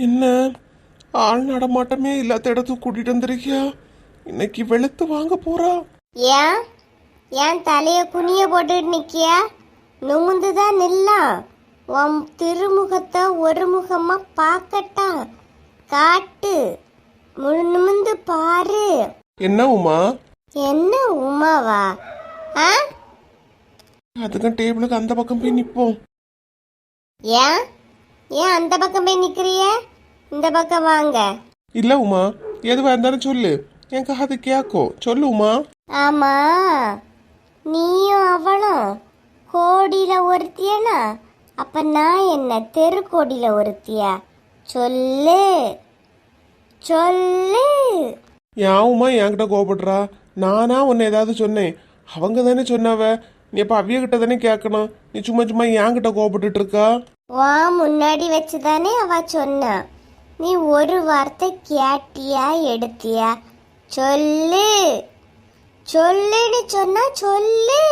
என்ன? ஆள் நடமாட்டமே இல்லாத இடத்துக்கு கூட்டிட்டு வந்திருக்கியா? இன்னைக்கு வெளுத்து வாங்க போறா. ஏன்? ஏன் தலைய குனிய போட்டுட்டு நிக்கியா? நுமுந்துதான் நில்லாம் உன் திருமுகத்தை ஒரு முகமா பார்க்கட்டா. காட்டு. முழு நிமிந்து பாரு. என்ன உமா? என்ன உமாவா? ஆ? அதுக்கும் டேபிளுக்கு அந்த பக்கம் போய் நிப்போம். ஏன்? ஏன் அந்த பக்கம் போய் நிக்கிறிய? இந்த பக்கம் வாங்க. இல்ல உமா எதுவா இருந்தாலும் சொல்லு. என் காது கேக்கும் சொல்லு உமா. ஆமா. நீயும் அவளும் கோடியில ஒருத்தியனா? அப்ப நான் என்ன தெரு கோடியில ஒருத்தியா? சொல்லு. சொல்லு. உமா என்கிட்ட கோபப்படுறா நானா உன்னை ஏதாவது சொன்னேன். அவங்க தானே சொன்னாவ. நீ அப்ப அவிய கிட்ட தானே கேட்கணும் நீ சும்மா சும்மா என்கிட்ட கோபப்பட்டுட்டு இருக்கா? வா முன்னாடி வச்சுதானே அவ சொன்னா. நீ ஒரு வார்த்தை கேட்டியா எடுத்தியா? சொல்லு. சொல்லுன்னு சொன்னா சொல்லு.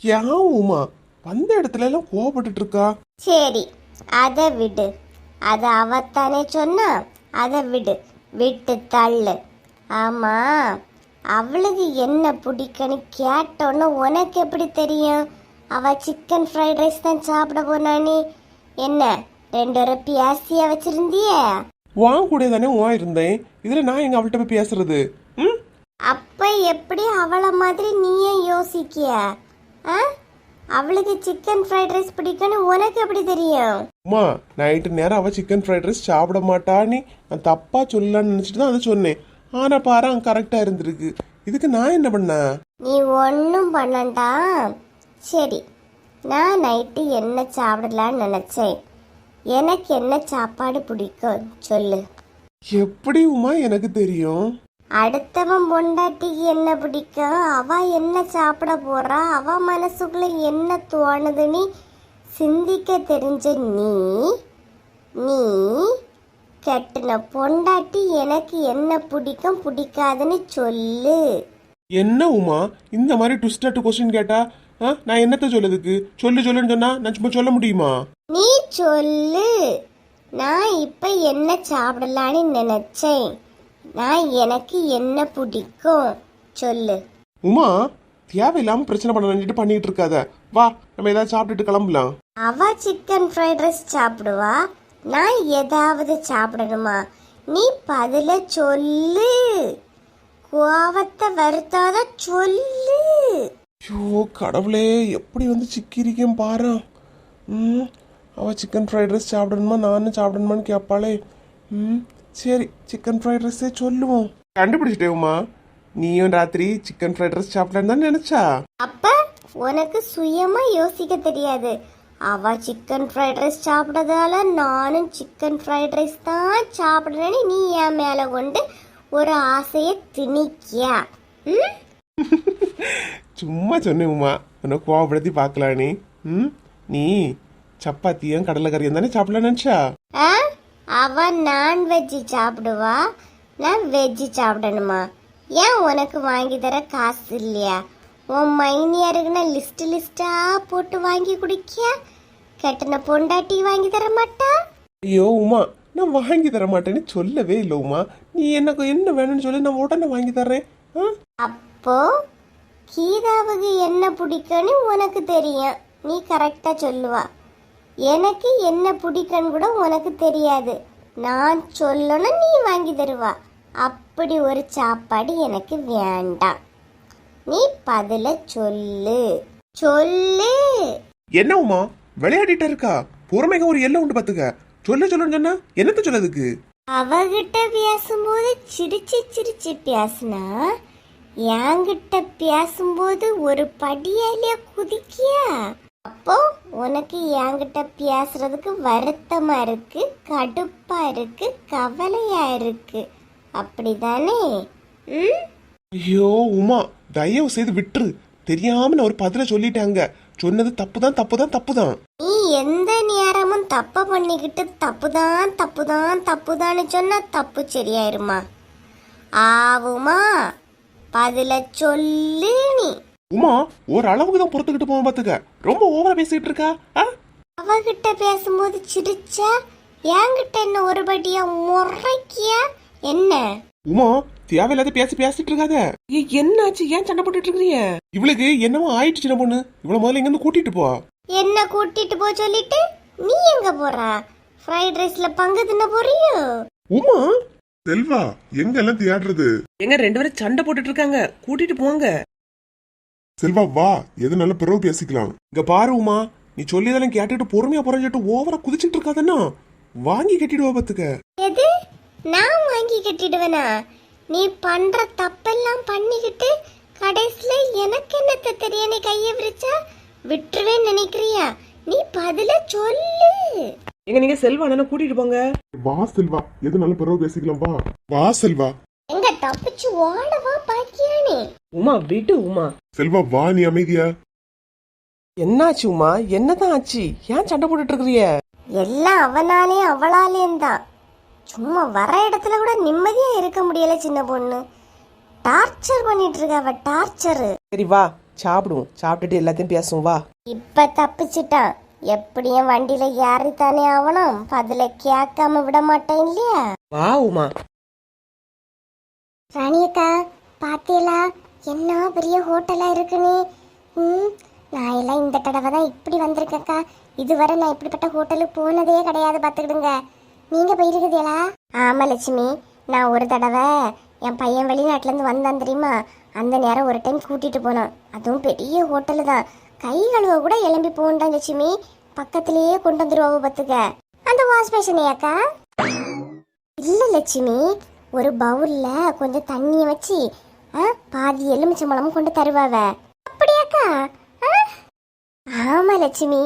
ஏன் உமா வந்த இடத்துல எல்லாம் கோபப்பட்டுட்டு இருக்கா சரி அதை விடு. அதை அவத்தானே சொன்னா அதை விடு. விட்டு தள்ளு. ஆமா அவளுக்கு என்ன பிடிக்குன்னு கேட்டோன்னு உனக்கு எப்படி தெரியும்? அவ சிக்கன் ஃப்ரைட் ரைஸ் தான் சாப்பிட போனானே. என்ன ரெண்டு ஒரு பியாசியா வச்சிருந்தியே? வாங்க கூட தானே உன் இருந்தேன். இதுல நான் எங்க அவள்கிட்ட போய் பேசுறது? ம்? அப்ப எப்படி அவளை மாதிரி நீயே யோசிக்கிய? ஆ? அவளுக்கு சிக்கன் ஃப்ரைட் ரைஸ் பிடிக்குன்னு உனக்கு எப்படி தெரியும்? அம்மா நைட்டு நேரம் அவ சிக்கன் ஃப்ரைட் ரைஸ் சாப்பிட மாட்டான்னு நான் தப்பா சொல்லலாம்னு நினைச்சிட்டு தான் அதை சொன்னேன். ஆனா பாரு அங்க கரெக்டா இருந்திருக்கு. இதுக்கு நான் என்ன பண்ணேன்? நீ ஒன்றும் பண்ணண்டா சரி நான் நைட்டு என்ன சாப்பிடலான்னு நினச்சேன். எனக்கு என்ன சாப்பாடு பிடிக்கும் சொல்லு. எப்படி உமா எனக்கு தெரியும்? அடுத்தவன் பொண்டாட்டிக்கு என்ன பிடிக்கும்? அவ என்ன சாப்பிட போறா? அவ மனசுக்குள்ள என்ன தோணுதுன்னு சிந்திக்க தெரிஞ்ச நீ நீ கெட்டின பொண்டாட்டி எனக்கு என்ன பிடிக்கும் பிடிக்காதுன்னு சொல்லு. என்ன உமா? இந்த மாதிரி ட்விஸ்டட் கொஸ்டின் கேட்டா நான் என்னத்த சொல்லதுக்கு சொல்லு சொல்லுன்னு சொன்னா நான் சும்மா சொல்ல முடியுமா? நீ சொல்லு. நான் இப்ப என்ன சாப்பிடலான்னு நினைச்சேன்? நான் எனக்கு என்ன பிடிக்கும்? சொல்லு. உமா தேவையில்லாம பிரச்சனை பண்ண வேண்டிட்டு பண்ணிட்டு இருக்காத. வா நம்ம ஏதாவது சாப்பிட்டுட்டு கிளம்பலாம். அவ சிக்கன் ஃப்ரைட் ரைஸ் சாப்பிடுவா. நான் ஏதாவது சாப்பிடணுமா? நீ பதில சொல்லு. கோவத்தை வருத்தாத சொல்லு. ஐயோ கடவுளே எப்படி வந்து சிக்கிரிக்கும் பாரு. ம் அவள் சிக்கன் ஃப்ரைட் ரைஸ் சாப்பிடணுமா நானும் சாப்பிடணுமான்னு கேட்பாளே ம் சரி சிக்கன் ஃப்ரைட் ரைஸே சொல்லுவோம். கண்டுபிடிச்சிட்டேவுமா நீயும் ராத்திரி சிக்கன் ஃப்ரைட் ரைஸ் சாப்பிடலான்னு தான் நினைச்சா? அப்ப உனக்கு சுயமா யோசிக்க தெரியாது. அவ சிக்கன் ஃப்ரைட் ரைஸ் சாப்பிட்டதால நானும் சிக்கன் ஃப்ரைட் ரைஸ் தான் சாப்பிடுறேன்னு நீ என் மேல கொண்டு ஒரு ஆசையை திணிக்கியா? ம்? சும்மா சொன்னேன் உமா உன்னை கோவப்படுத்தி பார்க்கலாம் நீ ம்? நீ சப்பாத்தியும் கடலைக்கறியும் தானே சாப்பிடலாம்னு நினைச்சா? ஆ? அவ நான்வெஜ் சாப்பிடுவா. நான் வெஜ் சாப்பிடணுமா? ஏன் உனக்கு வாங்கி தர காசு இல்லையா? உன் மைனியாருக்குன்னா லிஸ்ட் லிஸ்டா போட்டு வாங்கி குடிக்கியா? கட்டின பொண்டாட்டி வாங்கி தர மாட்டா? ஐயோ உமா நான் வாங்கி தர மாட்டேன்னு சொல்லவே இல்லை உமா. நீ எனக்கு என்ன வேணும்னு சொல்லி நான் உடனே வாங்கி தர்றேன். அப்போ கீதாவுக்கு என்ன பிடிக்கும்னு உனக்கு தெரியும். நீ கரெக்டா சொல்லுவா. எனக்கு என்ன பிடிக்கும்னு கூட உனக்கு தெரியாது. நான் சொல்லணும் நீ வாங்கி தருவா. அப்படி ஒரு சாப்பாடு எனக்கு வேண்டாம். நீ பதில சொல்லு. சொல்லு. என்ன உமா? விளையாடிட்டு இருக்கா? பொறுமைக்கு ஒரு எல்லை உண்டு பாத்துக்க சொல்ல சொல்லுன்னு சொன்னா என்னத்த சொல்லதுக்கு அவகிட்ட பேசும்போது சிரிச்சு சிரிச்சு பேசுனா என்கிட்ட பேசும்போது ஒரு படியாலே குதிக்கியா? அப்போ உனக்கு என்கிட்ட பேசுறதுக்கு வருத்தமா இருக்கு கடுப்பா இருக்கு கவலையா இருக்கு. அப்படிதானே? ம்? ஐயோ உமா தயவு செய்து விட்டுரு. தெரியாம நான் ஒரு பதில சொல்லிட்டாங்க. சொன்னது தப்புதான் தப்புதான் தப்புதான். நீ எந்த நேரமும் தப்ப பண்ணிக்கிட்டு தப்புதான் தப்புதான் தப்புதான்னு சொன்னா தப்பு சரியாயிருமா? ஆவுமா பதில சொல்லு நீ. உமா ஒரு அளவுக்கு தான் பொறுத்துக்கிட்டு போவோம் பாத்துக்க. ரொம்ப ஓவரா பேசிட்டு இருக்கா? ஆ? அவகிட்ட பேசும்போது சிரிச்சா என்கிட்ட என்ன ஒருபடியா முறைக்கியா? என்ன? உமா தேவையில்லாத பேசி பேசிட்டு இருக்காத. என்னாச்சு? ஏன் சண்டை போட்டுட்டு இருக்கிறீங்க? இவளுக்கு என்னமோ ஆயிடுச்சு சின்ன பொண்ணு. இவ்வளவு முதல்ல இங்க இருந்து கூட்டிட்டு போ. என்ன கூட்டிட்டு போ சொல்லிட்டு நீ எங்க போற? ஃப்ரைட் ரைஸ்ல பங்கு தின்ன போறியோ? உமா செல்வா எங்கெல்லாம் தேடுறது எங்க ரெண்டு பேரும் சண்டை போட்டுட்டு இருக்காங்க கூட்டிட்டு போங்க. செல்வா வா. எதுனாலும் பிறகு பேசிக்கலாம். இங்க பாரு உமா நீ சொல்லியதெல்லாம் கேட்டுட்டு பொறுமையா புறஞ்சிட்டு ஓவரா குதிச்சிட்டு இருக்காதன்னா வாங்கி கட்டிடுவா பாத்துக்க. எது? நான் வாங்கி கட்டிடுவேனா? நீ பண்ற தப்பெல்லாம் பண்ணிக்கிட்டு கடைசியில எனக்கு என்னத்த தெரிய நீ கைய விரிச்சா? விட்டுருவேன்னு நினைக்கிறியா? நீ பதில சொல்லு. எங்க நீங்க செல்வா அண்ணனை கூட்டிட்டு போங்க? வா செல்வா. எதுனாலும் பிறகு பேசிக்கலாம். வா. வா செல்வா. எங்க தப்பிச்சு ஓடவா பாக்கியா நீ உமா விடு உமா. செல்வா வா நீ அமைதியா? என்னாச்சு உமா? என்னதான் ஆச்சு? ஏன் சண்டை போட்டுட்டு இருக்கிறிய எல்லாம் அவனாலே அவளாலேயும் தான் சும்மா வர இடத்துல கூட நிம்மதியா இருக்க முடியல சின்ன பொண்ணு. டார்ச்சர் பண்ணிட்டு இருக்க அவ டார்ச்சர். சரி வா. சாப்பிடுவோம். சாப்பிட்டுட்டு எல்லாத்தையும் பேசுவோம். வா. இப்ப தப்பிச்சிட்டான். எப்படியும் வண்டியில ஏறித்தானே ஆகணும் பதில கேட்காம விட மாட்டேன் இல்லையா? வா உமா. ராணியக்கா பாத்தீங்களா என்ன பெரிய ஹோட்டலா இருக்குன்னு ம் நான் எல்லாம் இந்த தடவை தான் இப்படி வந்திருக்கேக்கா இதுவரை நான் இப்படிப்பட்ட ஹோட்டலுக்கு போனதே கிடையாது பார்த்துக்கிடுங்க. நீங்க போயிருக்குதீங்களா ஆமா லட்சுமி. நான் ஒரு தடவை என் பையன் வெளிநாட்டுலேருந்து வந்தான் தெரியுமா? அந்த நேரம் ஒரு டைம் கூட்டிட்டு போனான். அதுவும் பெரிய ஹோட்டலு தான். கை கழுவ கூட எலும்பி போண்டான் லட்சுமி. பக்கத்திலேயே கொண்டு வந்துருவாவ பார்த்துக்க. அந்த வாஷ் பேஷனையாக்கா இல்ல லட்சுமி ஒரு பவுல்ல கொஞ்சம் தண்ணிய வச்சு ஆ, பாதி எலுமிச்சம்பழமும் கொண்டு தருவாவ. அப்படியாக்கா ஆ? ஆமா லட்சுமி.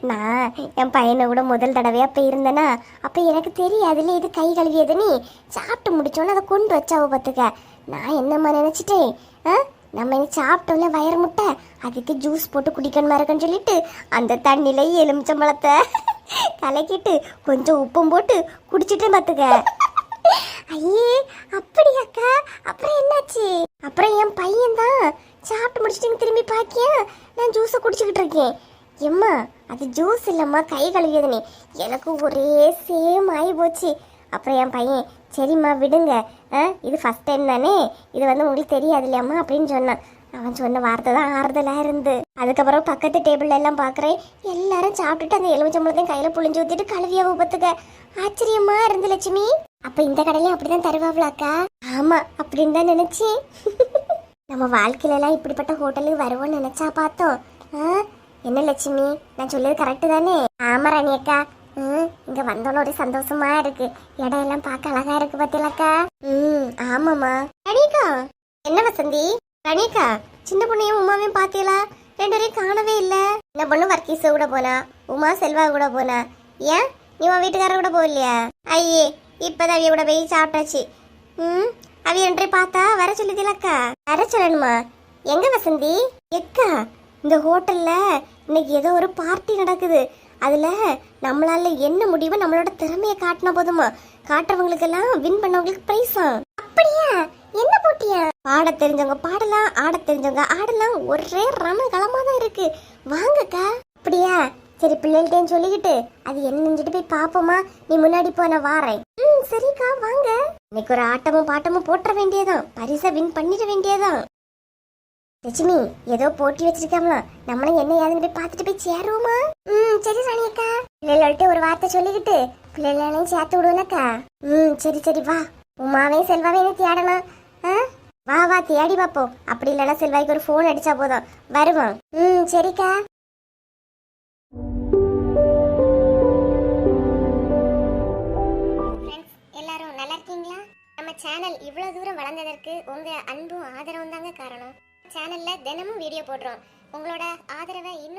நான் என் பையனை கூட முதல் தடவையா போயிருந்தேனா அப்ப எனக்கு தெரியாதுல இது கை கழுவியதுன்னு. சாப்பிட்டு முடிச்சோன்னு அதை கொண்டு வச்சாவ பார்த்துக்க. நான் என்னம்மா நினைச்சிட்டேன்? ஆ? நம்ம இனி சாப்பிட்டோம்ல வயர் முட்டை. அதுக்கு ஜூஸ் போட்டு குடிக்கணுமா இருக்குன்னு சொல்லிட்டு அந்த தண்ணியில எலுமிச்சம்பழத்தை கலக்கிட்டு கொஞ்சம் உப்பும் போட்டு குடிச்சிட்டு பார்த்துக்க ஐயே அப்படியாக்கா அப்புறம் என்னாச்சு? அப்புறம் என் பையன் தான் சாப்பிட்டு முடிச்சுட்டு திரும்பி பாக்கியா? நான் ஜூஸை குடிச்சுக்கிட்டு இருக்கேன். எம்மா அது ஜூஸ் இல்லம்மா கை கழுவியதுனே. எனக்கு ஒரே சேம் ஆகி போச்சு. அப்புறம் என் பையன் சரிம்மா விடுங்க. ஆ இது ஃபஸ்ட் டைம் தானே? இது வந்து உங்களுக்கு தெரியாது இல்லையாம்மா அப்படின்னு சொன்னான். அவன் சொன்ன வார்த்தை தான் ஆறுதலாக இருந்து. அதுக்கப்புறம் பக்கத்து டேபிள்ல எல்லாம் பார்க்குறேன் எல்லாரும் சாப்பிட்டுட்டு அந்த எலுமிச்சம்பளத்தையும் கையில் புளிஞ்சு ஊற்றிட்டு கழுவியாக பார்த்துக்க ஆச்சரியமா இருந்து லட்சுமி. அப்ப இந்த கடையில அப்படிதான் தருவாங்களாக்கா ஆமா அப்படின்னு தான் நினைச்சேன். நம்ம வாழ்க்கையில எல்லாம் இப்படிப்பட்ட ஹோட்டலுக்கு வருவோம்னு நினைச்சா பார்த்தோம். ஆ? என்ன லட்சுமி? நான் சொல்லியது கரெக்டு தானே? ஆமா ராணி அக்கா. இங்க வந்தோன்னு ஒரு சந்தோஷமா இருக்கு. இடம் எல்லாம் பார்க்க அழகா இருக்கு பார்த்தீங்களாக்கா ம் ஆமாமா கணிகா என்ன வசந்தி? கணிகா சின்ன பொண்ணையும் உமாவையும் பாத்தீங்களா? ரெண்டு பேரையும் காணவே இல்ல. என்ன பொண்ணு வர்க்கீஸ் கூட போனா உமா செல்வா கூட போனா. ஏன்? நீ உன் வீட்டுக்காரர் கூட போகலையா? ஐயே இப்பதான் அவிய கூட போய் சாப்பிட்டாச்சு. ம் அவிய ரெண்டரை பார்த்தா வர சொல்லுதில்லக்கா வர சொல்லணுமா? எங்க வசந்தி? எக்கா இந்த ஹோட்டல்ல இன்னைக்கு ஏதோ ஒரு பார்ட்டி நடக்குது. அதில் நம்மளால என்ன முடியுமோ நம்மளோட திறமையை காட்டினா போதுமா? காட்டுறவங்களுக்கெல்லாம் வின் பண்ணவங்களுக்கு பிரைஸா அப்படியா? என்ன போட்டியா? பாட தெரிஞ்சவங்க பாடலாம் ஆட தெரிஞ்சவங்க ஆடலாம். ஒரே ரணகலமா தான் இருக்கு. வாங்கக்கா. அப்படியா? சரி பிள்ளைகள்ட்டையும் சொல்லிக்கிட்டு அது என்னஞ்சிட்டு போய் பாப்போமா? நீ முன்னாடி போ நான் வாரேன். ம் சரிக்கா வாங்க. இன்னைக்கு ஒரு ஆட்டமும் பாட்டமும் போட்டுற வேண்டியதான் பரிசை வின் பண்ணிட வேண்டியதான் லட்சுமி ஏதோ போட்டி வச்சிருக்காங்களாம் நம்மளும் என்ன ஏதுன்னு போய் பார்த்துட்டு போய் சேருவோமா? ம் சரி ராணியக்கா பிள்ளைகள்ட்ட ஒரு வார்த்தை சொல்லிக்கிட்டு பிள்ளைகளையும் சேர்த்து விடுவேனக்கா. ம் சரி சரி வா. உமாவையும் செல்வாவையும் தேடணும். ஆ? வா வா தேடி பார்ப்போம். அப்படி இல்லைன்னா செல்வாய்க்கு ஒரு ஃபோன் அடிச்சா போதும். வருவோம். ம் சரிக்கா. எல்லாரும் நல்லா இருக்கீங்களா? நம்ம சேனல் இவ்வளவு தூரம் வளர்ந்ததற்கு உங்க அன்பும் ஆதரவும் தாங்க காரணம். சேனல்ல தினமும் வீடியோ போடுறோம். உங்களோட ஆதரவை இன்னும்